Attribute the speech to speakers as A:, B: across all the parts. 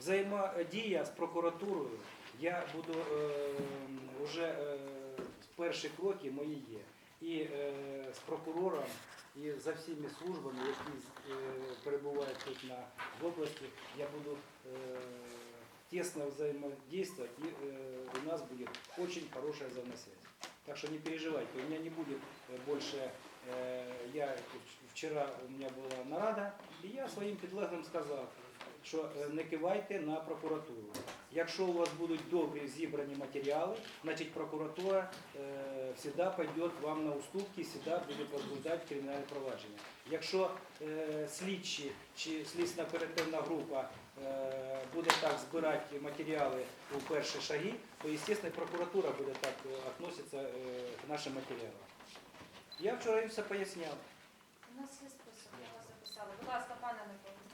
A: Взаємодія з прокуратурою, я буду е, вже е, перші кроки мої є. І е, з прокурором, і за всіма службами, які е, перебувають тут на в області, я буду е, тесно взаимодействовать, и э, у нас будет очень хорошая взаимосвязь. Так что не переживайте, у меня не будет э, больше, э, я в- вчера у меня была нарада, і я своїм підлеглим сказав, що е, не кивайте на прокуратуру. Якщо у вас будуть добрі зібрані матеріали, значить прокуратура е, всегда пойде вам на уступки, всегда буде возбуждати кримінальне провадження. Якщо е, слідчі чи слідчна оперативна група е, буде так збирати матеріали у перші шаги, то, звісно, прокуратура буде так е, відноситися е, к нашим матеріалам. Я вчора їм все поясняв.
B: У нас є список, ми вас записали. Будь ласка, пане Микола.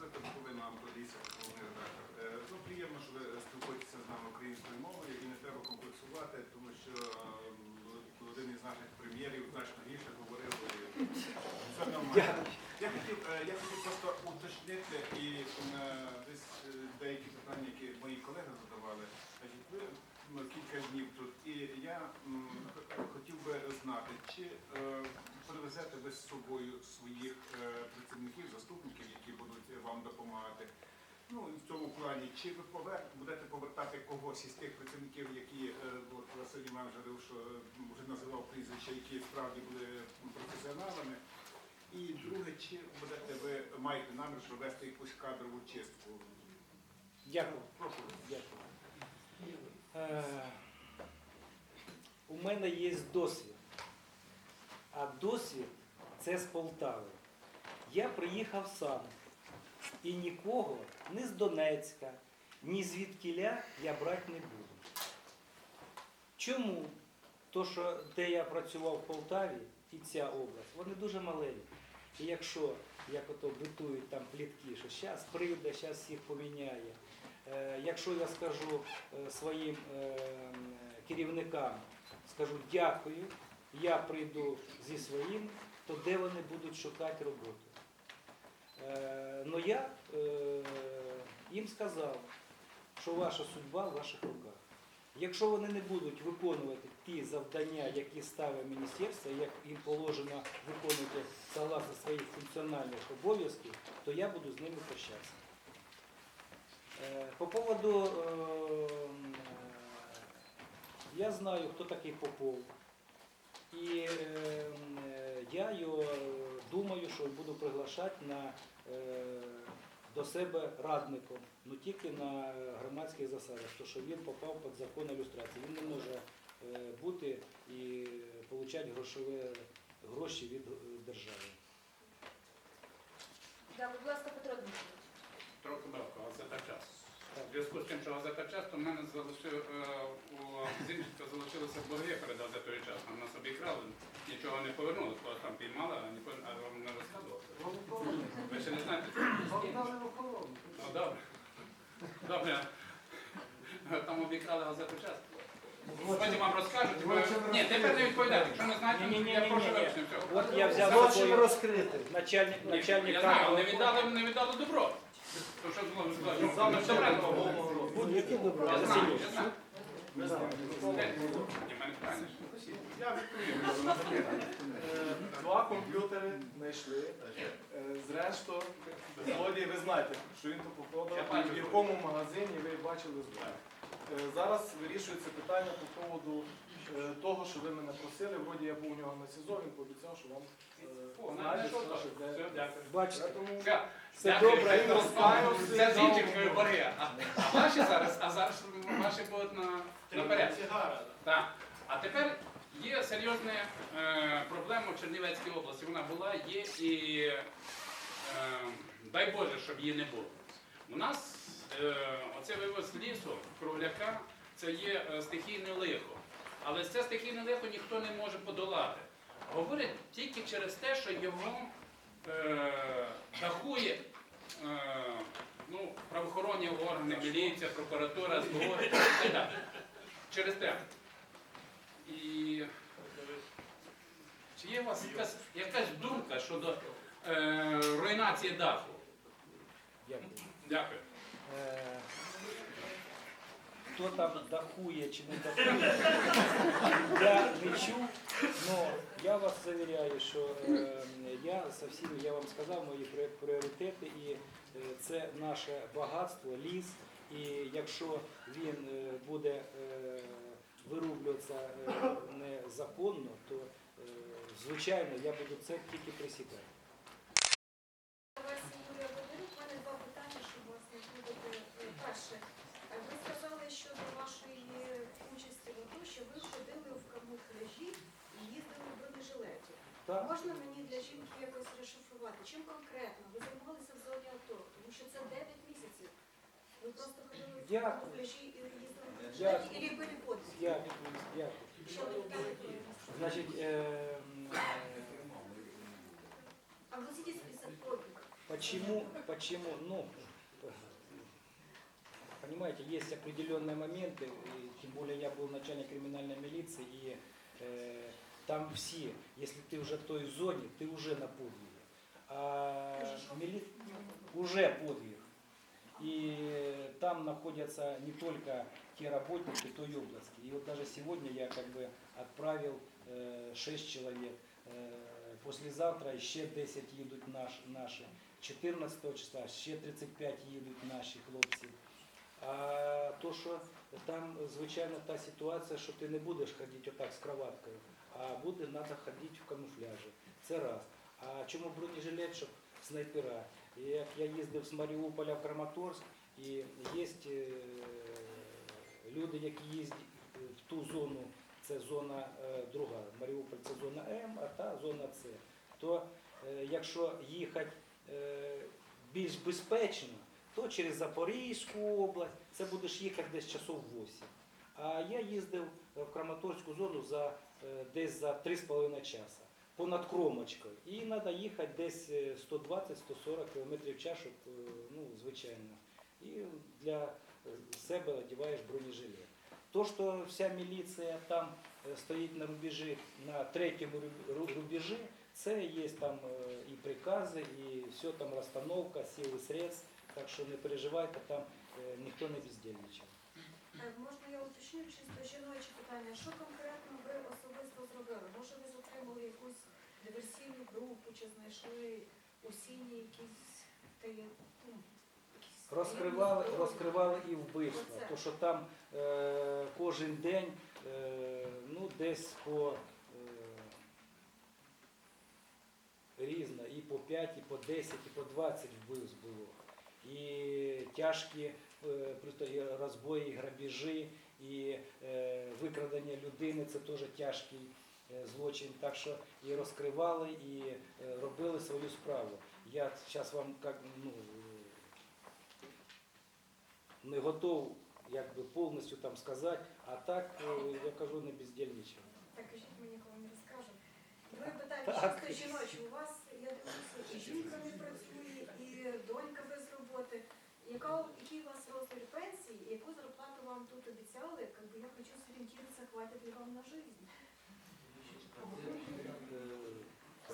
C: Це повинна нам подивитися головний редактор. Е, Ну, приємно, що ви спілкуєтеся з нами українською мовою і не треба комплексувати, тому що е, один із наших прем'єрів значно гірше говорив. Це нормально. Я хотів, е, я хотів просто уточнити і е, десь деякі питання, які мої колеги задавали. Ви кілька днів тут, і я хотів би знати, чи привезете ви з собою своїх е, працівників, заступників, які будуть вам допомагати. Ну, і в цьому плані, чи ви повер... будете повертати когось із тих працівників, які е, от Василь Іванович говорив, що вже називав прізвища, які справді були професіоналами. І друге, чи будете ви маєте намір провести якусь кадрову чистку?
A: Дякую.
C: Прошу.
A: Дякую. Е, у мене є досвід. А досвід це з Полтави. Я приїхав сам. І нікого ні з Донецька, ні звідкіля я брати не буду. Чому? То, що де я працював в Полтаві і ця область, вони дуже маленькі. І якщо, як ото битують там плітки, що зараз прийде, зараз всіх поміняє. Е, Якщо я скажу е, своїм е, керівникам, скажу дякую, я прийду зі своїм, то де вони будуть шукати роботу? Е, Ну я е, їм сказав, що ваша судьба в ваших руках. Якщо вони не будуть виконувати ті завдання, які ставить міністерство, як їм положено виконувати согласно своїх функціональних обов'язків, то я буду з ними прощатися. Е, По поводу, е, е, я знаю, хто такий Попов. І е, е, я його думаю, що буду приглашати на, е, до себе радником, ну тільки на громадських засадах, тому що він попав під закон ілюстрації. Він не може е, бути і отримати грошові, гроші від держави.
B: Дякую, будь ласка, Петро Дмитрович.
D: Трохи бавка, газета час. В зв'язку з тим, що газета час, то в мене залишив, у Зінченка залишилися борги перед газетою час. Нам нас обікрали, нічого не повернули, когось там піймали, а ніхто а вам не розказував. Ви ще не знаєте? Ну добре. Добре. Там обікрали газету час. Потім вам розкажуть. Ви... Ні, тепер не відповідайте. Якщо не знаєте,
A: Ні-ні-ні-ні-ні.
D: я прошу вибачення. все.
A: От я взяв з
E: Злочин
A: собою
E: розкритий.
A: начальник,
D: Ні,
A: начальник
D: Я знаю, не віддали, не віддали добро. То що зло, зло, ну, ну, добре, ну,
A: Будь-яке добро.
D: Я знаю, я знаю.
C: Я
E: Два комп'ютери знайшли. Е, Зрештою, злодій, ви знаєте, що він то походив, в якому магазині ви бачили зброю. Е, Зараз вирішується питання по поводу е, того, що ви мене просили. Вроді я був у нього на СІЗО, він пообіцяв, що вам
D: О, не
E: знайде,
D: знайшов
E: скаже,
D: так.
E: де.
A: Бачите,
D: Все,
A: Все добре,
E: він розкаявся,
D: Це. А а ваші зараз, а зараз ваші будуть на, наперед. Так. А тепер є серйозна е, проблема в Чернівецькій області. Вона була, є і е, дай Боже, щоб її не було. У нас е, оце вивоз лісу, кругляка, це є е, стихійне лихо. Але це стихійне лихо ніхто не може подолати. Говорять тільки через те, що його е, дахує е, ну, правоохоронні органи, міліція, прокуратура, СБУ і так далі. Через те. І чи є у вас якась, якась думка щодо е, руйнації даху?
A: Дякую.
D: Дякую.
A: Е, Хто там дахує чи не дахує, я не чув, але я вас завіряю, що е, я со всіми, я вам сказав мої пріоритети, і е, це наше багатство, ліс. Якщо він е, буде е, вирублюватися е, незаконно, то звичайно я буду це тільки присікати. Так?
B: Можна мені для жінки якось розшифрувати? Чим конкретно ви займалися в зоні АТО? Тому що це 9 були подвиг?
A: Дякую, дякую. Значить, е,
B: Огласите список.
A: Почему, почему, ну, понимаете, есть определенные моменты, и тем более я был начальник криминальной милиции, и э, там все, если ты уже в той зоне, ты уже на подвиге. А мили- уже подвиг. И там находятся не только те работники той области. И вот даже сегодня я как бы отправил 6 человек. Е, Послезавтра ще 10 їдуть наш, наші. 14 числа ще 35 їдуть наші хлопці. А то, що там, звичайно, та ситуація, що ти не будеш ходити отак з кроваткою, а буде треба ходити в камуфляжі. Це раз. А чому бронежилет, щоб снайпера? Як я їздив з Маріуполя в Краматорськ, і є е, люди, які їздять в ту зону, це зона е, друга. Маріуполь це зона М, а та зона С. То якщо їхати більш безпечно, то через Запорізьку область це будеш їхати десь часов 8. А я їздив в Краматорську зону за десь за 3,5 часа понад кромочкою. І треба їхати десь е, 120-140 км в час, щоб, е, ну, звичайно. І для е, себе одягаєш бронежилет. То, що вся міліція там е, стоїть на рубежі, на третьому рубежі, це є там е, і прикази, і все там розстановка, сили средств. Так що не переживайте, там е, ніхто не бездельничає.
B: Можна я уточню чисто жіноче питання. Що конкретно ви особисто зробили? Може ви затримали якусь диверсійну групу, чи знайшли у сіні якісь таєм- ну, якісь
A: Розкривали,
B: таємні
A: розкривали і вбивства.
B: Оце.
A: То що там е, кожен день е, ну, десь по е, різно, і по 5, і по 10, і по 20 вбивств було. І тяжкі розбої, і грабежі, і е, викрадення людини це теж тяжкий е, злочин. Так що і розкривали, і е, робили свою справу. Я зараз вам як, ну, не готов якби повністю там сказати, а так е, я кажу не бездільничав.
B: Так кажіть мені, коли не розкажу. Друге питання чисто жіноче. У вас, я дивлюся, і жінка не працює, і донька без роботи. Яка, який у вас розмір пенсії, і яку зарплату вам тут обіцяли? Как бы я хочу сориентироваться, хватит ли вам на жизнь.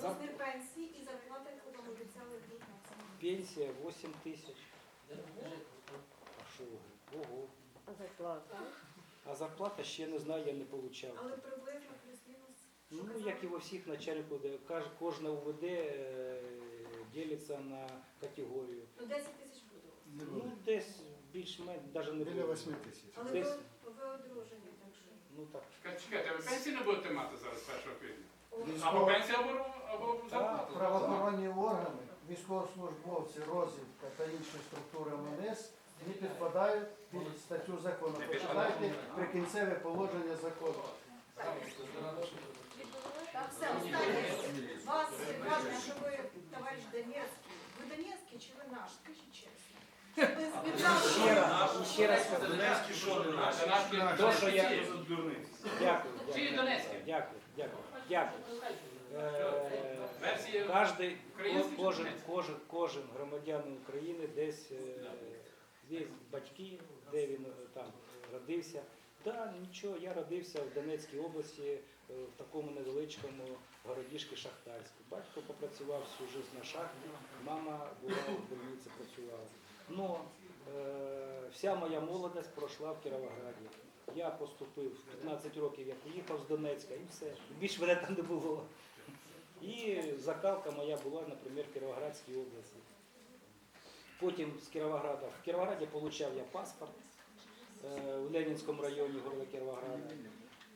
B: Розмір пенсії і зарплата, яку вам обіцяли тут.
A: Пенсія 8 тисяч. А що ви? Ого.
F: Зарплата.
A: А зарплата ще не знаю, я не отримав.
B: Але приблизно плюс-мінус.
A: Ну, як і у всіх начальників, кожна УВД е, ділиться на категорію.
B: Ну, 10 тисяч.
A: Ну, десь більш-менш, навіть не
G: Біля
A: буде.
G: 8 тисяч.
B: Але
A: Десь.
B: ви, ви одружені, так що.
A: Ну так.
D: Чекайте, Чекайте, ви пенсію не будете мати зараз 1 квітня? Або пенсія, або, або зарплата.
G: Правоохоронні органи, військовослужбовці, розвідка та інші структури МНС не підпадають під статтю закону.
D: Не
G: Почитайте
D: підпадають.
G: прикінцеве положення закону.
B: Так, все, останнє. Вас важно, що ви, товариш Донецький. Ви Донецький чи ви наш? Скажіть. Ви
A: Ще раз, ще раз кажу.
D: Донецькі що наші? Донецькі
A: То, що я-. Дякую.
D: Чи
A: дякую,
D: Донецьке?
A: Дякую, дякую, дякую. Е, кожен,
D: німецькі?
A: кожен, кожен громадянин України десь е, є батьки, де він е, там родився. Так, нічого, я родився в Донецькій області, е, в такому невеличкому городішки Шахтарську. Батько попрацював всю життя на шахті, мама була в больниці, працювала. Но е, вся моя молодость пройшла в Кіровограді. Я поступив 15 років, я поїхав з Донецька і все. Більше мене там не було. І закалка моя була, наприклад, в Кіровоградській області. Потім з Кіровограда. В Кіровограді отримав я паспорт е, в Ленінському районі города Кіровограда.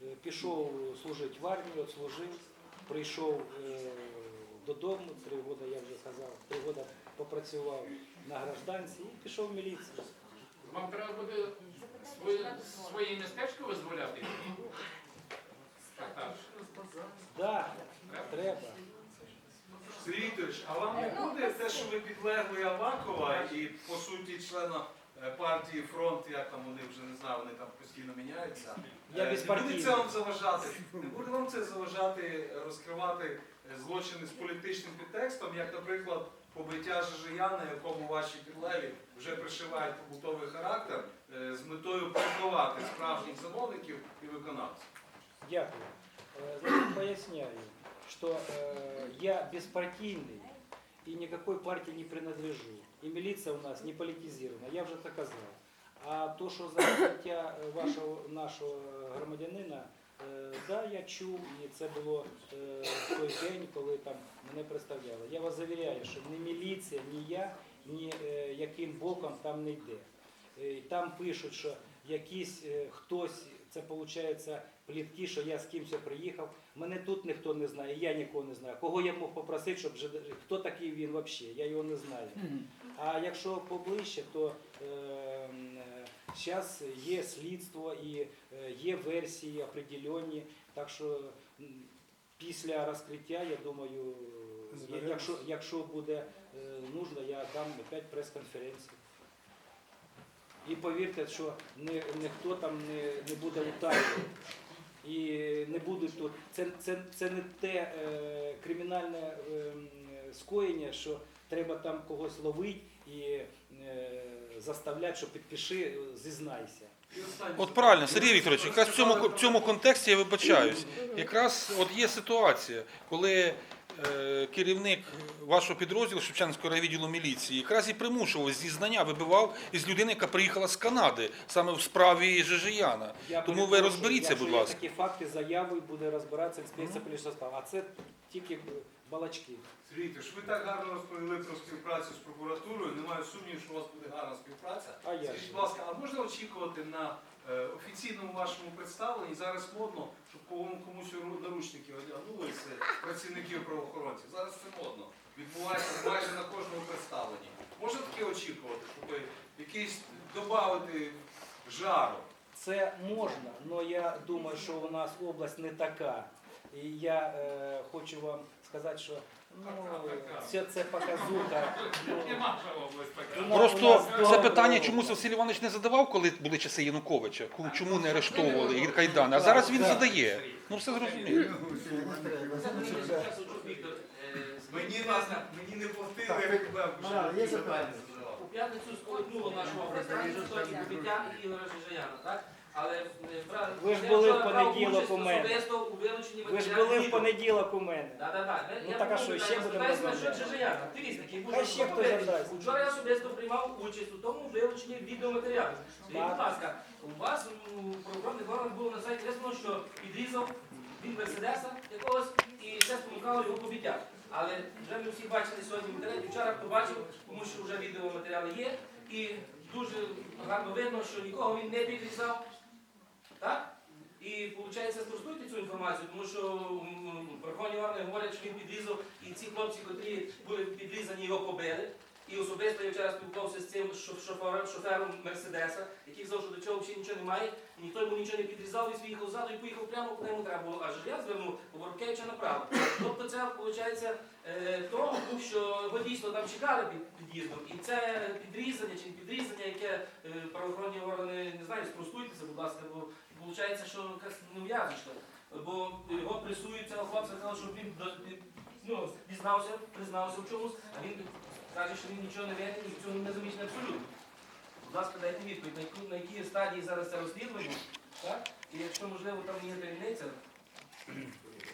A: Е, Пішов служити в армію, служив, прийшов е, додому, три роки, я вже сказав, три роки попрацював на гражданці і пішов в міліцію.
D: Вам треба буде своє, своє містечко визволяти? Так. Так,
A: треба.
F: Сергій Вікторович, а вам не буде те, що ви підлегли Авакова і по суті члена е, партії фронт, як там вони вже не знаю, вони там постійно міняються.
A: Я
F: Е, Не буде це вам заважати? Не буде вам це заважати розкривати е, злочини з політичним підтекстом, як, наприклад, побиття Жижияна, якому ваші підлеглі вже пришивають побутовий характер е, з метою приховати справжніх замовників і виконавців?
A: Дякую. Э, Значит, поясняю, что э, я беспартийный и никакой партии не принадлежу. И милиция у нас не политизирована, я вже це казав. А то, що за життя е, вашого нашого громадянина, е, да, я чув, і це було е, в той день, коли там мене представляли. Я вас завіряю, що ні міліція, ні я, ні е, яким боком там не йде. Е, і Там пишуть, що якийсь е, хтось, це виходить плітки, що я з кимось приїхав. Мене тут ніхто не знає, я нікого не знаю. Кого я мог попросити, щоб хто такий він взагалі, я його не знаю. А якщо поближче, то зараз є слідство і е, є версії определені. Так що після розкриття, я думаю, якщо, якщо буде е, нужно, я дам опять прес-конференцію. І повірте, що ні, ніхто там не, не буде утаювати. І не будуть тут. Це, це, це не те е, кримінальне е, скоєння, що треба там когось ловити і е, заставляти, що підпиши, е, зізнайся.
H: От правильно, Сергій Вікторович, якраз в цьому, в цьому контексті я вибачаюсь. Якраз от є ситуація, коли е, керівник вашого підрозділу Шевченського райвідділу міліції якраз і примушував зізнання, вибивав із людини, яка приїхала з Канади, саме в справі Жижияна.
A: Я
H: Тому ви розберіться,
A: якщо
H: будь
A: є
H: ласка.
A: такі факти, заяви буде розбиратися інспекція поліцейського справ. А це тільки балачки.
F: Сергій Вікторович, ви так гарно розповіли про співпрацю з прокуратурою. Немає сумнівів, що у вас буде гарна співпраця.
A: А я
F: Скажіть, будь ласка, а можна очікувати на е, офіційному вашому представленні? Зараз модно, щоб кому- комусь ру- наручники одягнули з працівників правоохоронців. Зараз це модно. Відбувається майже на кожному представленні. Можна таке очікувати, щоб якийсь додати жару?
A: Це можна, але я думаю, що у нас область не така. І я е, хочу вам сказати, що ну, це, це показуха. Ну,
H: Просто це питання чомусь Василь Іванович не задавав, коли були часи Януковича, Ку- чому не арештовували і Кайдани, а зараз він задає. Ну все зрозуміло.
I: Е,
F: Мені мені не платили,
G: є запитання?
I: у п'ятницю сколихнуло нашу область і жорстокі побиття Ігоря Жижаяна, так? Але
A: Ви ж були в понеділок у мене. Ви ж були в понеділок у мене.
I: Да, да, да.
A: Ну,
I: Я
A: так, а що, ще будемо розмовляти? Хай ще хтось
I: побитий. Вчора я особисто приймав участь у тому вилученні відеоматеріалів. Скажіть, будь ласка, у вас у правоохоронних органах було на сайті написано, що підрізав він Мерседеса якогось і це спонукало його побиття. Але вже ми всі бачили сьогодні в інтернеті, вчора хто бачив, тому що вже відеоматеріали є, і дуже гарно видно, що нікого він не підрізав. Так? І виходить, спростуйте цю інформацію, тому що Верховні органи говорять, що він підрізав, і ці хлопці, котрі були підрізані, його побили. І особисто я вчора спілкувався з цим шофером, шофером Мерседеса, який сказав, що до цього взагалі нічого немає, і ніхто йому нічого не підрізав, він їхав ззаду і поїхав прямо, куди йому треба було. Аж я звернув Воробкевича направо. Тобто це виходить е, тому, що його дійсно там чекали під під'їздом. І це підрізання чи не підрізання, яке е, правоохоронні органи не знаю, спростуйтеся, будь ласка, бо виходить, що якась неув'язочка. Бо його пресують цього хлопця, сказав, що він ну, дізнався, признався в чомусь, а він каже, що він нічого не винен і в цьому не замічений абсолютно. Будь ласка, дайте відповідь, на, якій стадії зараз це розслідування, так? І якщо, можливо, там є таємниця,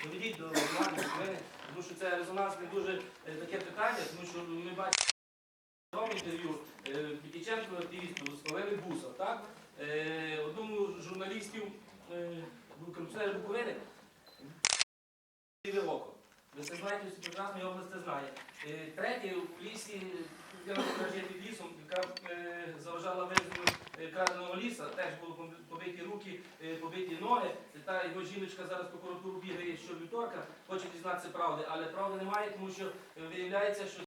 I: доведіть до мене, тому що це резонансне дуже е, таке питання, тому що ми бачимо, в інтерв'ю е, Петіченко активісту спалили буса, так? Е, Одному з журналістів Буковини око. Ви це знаєте, всі прекрасно, область це знає. Е, Третє, в лісі, я кажу, під лісом, яка е, заважала вивезенню краденого ліса, теж були побиті руки, е, побиті ноги. Та його жіночка зараз прокуратуру бігає щовівторка, хоче дізнатися правди, але правди немає, тому що виявляється, що